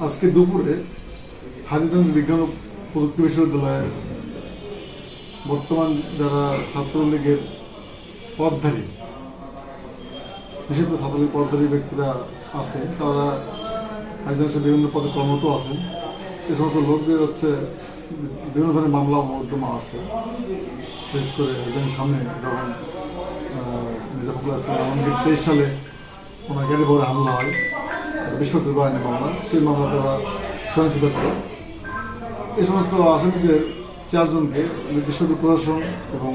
আজকে দুপুরে হাজিগঞ্জ বিজ্ঞান প্রযুক্তি বিশ্ববিদ্যালয়ের বর্তমান যারা ছাত্রলীগের পদধারী বিশেষত ছাত্রলীগ পদধারী ব্যক্তিরা আছে তারা হাজিগঞ্জের বিভিন্ন পদে কর্মরত আছেন। এই সমস্ত লোকদের হচ্ছে বিভিন্ন ধরনের মামলা মোকদ্দমা আছে। বিশেষ করে হাজিগঞ্জের সামনে যখন মির্জা ইসলাম তেইশ সালে ওনার গাড়ি ভরে হামলা হয় বিশ্বজিৎ বাহিনী মামলা, সেই মামলা তারা সহিংসতা করে। এই সমস্ত আসামিদের চারজনকে বিশ্ববিদ্যালয় প্রশাসন এবং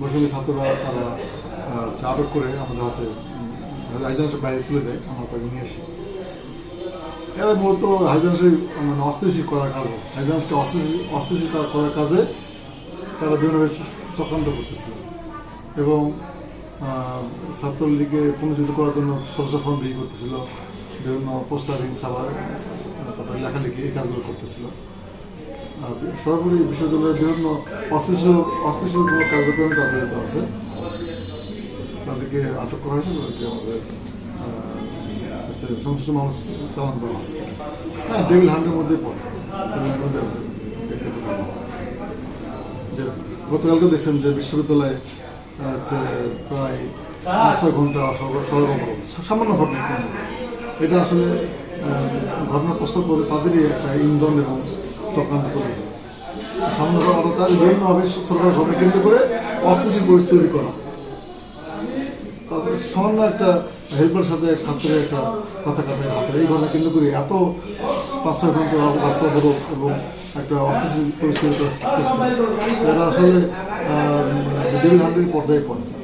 বৈষম্য ছাত্ররা তারা আটক করে আমাদের হাতে হাইজান্সের বাইরে তুলে দেয় আমরা তাকে নিয়ে আসি। এরা মূলত হাইজান্সের মানে অস্থিতিশীল করার কাজে। হাইজান্সকে অস্থিতিশীল অস্থিতিশীল করার কাজে তারা বিভিন্নভাবে চক্রান্ত করতেছিল। এবং আহ, ছাত্রলীগে পুনর্জিত করার জন্য সদস্য ফর্ম বিক্রি করতেছিল। বিভিন্ন পোস্টারিং ছাপার তারপরে লেখালেখি এই কাজগুলো করতেছিল। সর্বোপরি বিশ্ববিদ্যালয়ের বিভিন্ন অস্থিতিশীল কোনো কার্যক্রমে তারা জড়িত আছে। তাদেরকে আটক করা হয়েছে তাদেরকে আমাদের হচ্ছে সংশ্লিষ্ট মামলা চালান হয় ডেভিল হান্ডের মধ্যে পড়ে যে গতকালকে দেখছেন যে বিশ্ববিদ্যালয়ে হচ্ছে প্রায় পাঁচ ছয় ঘণ্টা সড়ক অবরোধ সামান্য ঘটনা। এটা আসলে ঘটনা প্রস্তাব করে তাদেরই একটা ইন্ধন এবং চক্রান্ত। সামান্য বিভিন্নভাবে সরকার ঘটনা কেন্দ্র করে অস্থিতিশীল পরিস্থিতি তৈরি করা সামান্য একটা হেল্পের সাথে এক ছাত্রের একটা কথা কাটেন হাতে। এই ঘটনা কেন্দ্র করে এত পাঁচ ছয় ঘণ্টা রাস্তা ধরো এবং একটা অস্থিতিশীল পরিস্থিতি করার চেষ্টা যারা আসলে ডেভিল হান্ড্রেড পর্যায়ে পড়ে।